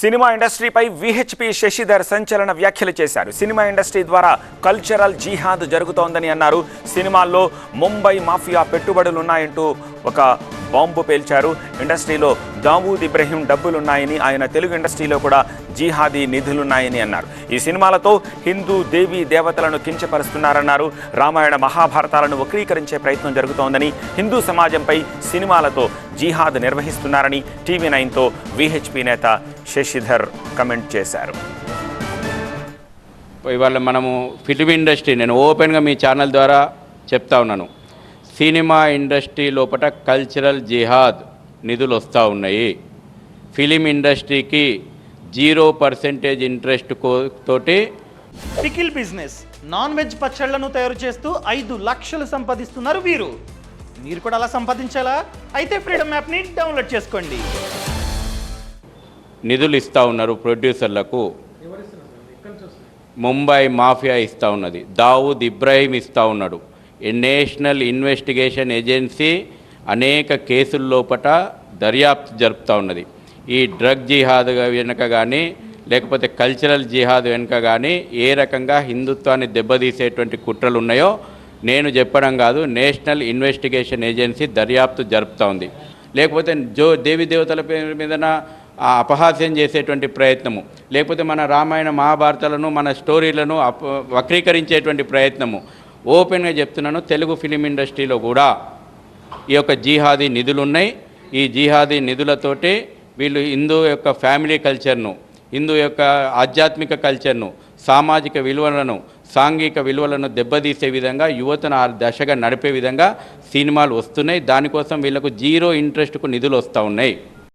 Cinema ఇండస్ట్రీపై VHP Shashidhar సంచలన వ్యాఖ్యలు చేశారు. సినిమా ఇండస్ట్రీ ద్వారా కల్చరల్ జిహాద్ జరుగుతోందని అన్నారు. సినిమాల్లో ముంబై మాఫియా పెట్టుబడులున్నాయంటూ ఒక బాంబు పేల్చారు. ఇండస్ట్రీలో దావూద్ ఇబ్రహీం డబ్బులున్నాయని ఆయన తెలుగు ఇండస్ట్రీలో కూడా జీహాదీ నిధులున్నాయని అన్నారు. ఈ సినిమాలతో హిందూ దేవీ దేవతలను కించపరుస్తున్నారన్నారు. రామాయణ మహాభారతాలను వక్రీకరించే ప్రయత్నం జరుగుతోందని హిందూ సమాజంపై సినిమాలతో జీహాద్ నిర్వహిస్తున్నారని టీవీ నైన్తో విహెచ్పి నేత శశిధర్ కమెంట్ చేశారు. ఇవాళ మనము ఫిలిం ఇండస్ట్రీ నేను ఓపెన్గా మీ ఛానల్ ద్వారా చెప్తా ఉన్నాను. సినిమా ఇండస్ట్రీ లోపల కల్చరల్ జిహాద్ నిధులు వస్తూ ఉన్నాయి. ఫిలిం ఇండస్ట్రీకి జీరో పర్సెంటేజ్ ఇంట్రెస్ట్ కో తోటి పికిల్ బిజినెస్ నాన్ వెజ్ పచ్చళ్ళను తయారు చేస్తూ ఐదు లక్షలు సంపాదిస్తున్నారు వీరు. మీరు కూడా అలా సంపాదించాలా? అయితే ఫ్రీడమ్ యాప్ని డౌన్లోడ్ చేసుకోండి. నిధులు ఇస్తూ ఉన్నారు ప్రొడ్యూసర్లకు. ముంబై మాఫియా ఇస్తూ ఉన్నది. దావూద్ ఇబ్రాహీం ఇస్తూ ఉన్నాడు. నేషనల్ ఇన్వెస్టిగేషన్ ఏజెన్సీ అనేక కేసుల్లోపట దర్యాప్తు జరుపుతూ ఉన్నది. ఈ డ్రగ్ జిహాద్ వెనుక కానీ లేకపోతే కల్చరల్ జిహాద్ వెనుక కానీ ఏ రకంగా హిందుత్వాన్ని దెబ్బతీసేటువంటి కుట్రలు ఉన్నాయో నేను చెప్పడం కాదు నేషనల్ ఇన్వెస్టిగేషన్ ఏజెన్సీ దర్యాప్తు జరుపుతూ ఉంది. లేకపోతే జో దేవి దేవతల పేరు మీదన అపహాస్యం చేసేటువంటి ప్రయత్నము. లేకపోతే మన రామాయణ మహాభారతాలను మన స్టోరీలను అప వక్రీకరించేటువంటి ప్రయత్నము. ఓపెన్గా చెప్తున్నాను తెలుగు ఫిలిం ఇండస్ట్రీలో కూడా ఈ యొక్క జీహాదీ నిధులు ఉన్నాయి ఈ జీహాదీ నిధులతోటి వీళ్ళు హిందూ యొక్క ఫ్యామిలీ కల్చర్ను హిందూ యొక్క ఆధ్యాత్మిక కల్చర్ను సామాజిక విలువలను సాంఘిక విలువలను దెబ్బతీసే విధంగా యువతను ఆ దశగా నడిపే విధంగా సినిమాలు వస్తున్నాయి. దానికోసం వీళ్ళకు జీరో ఇంట్రెస్ట్కు నిధులు వస్తూ ఉన్నాయి.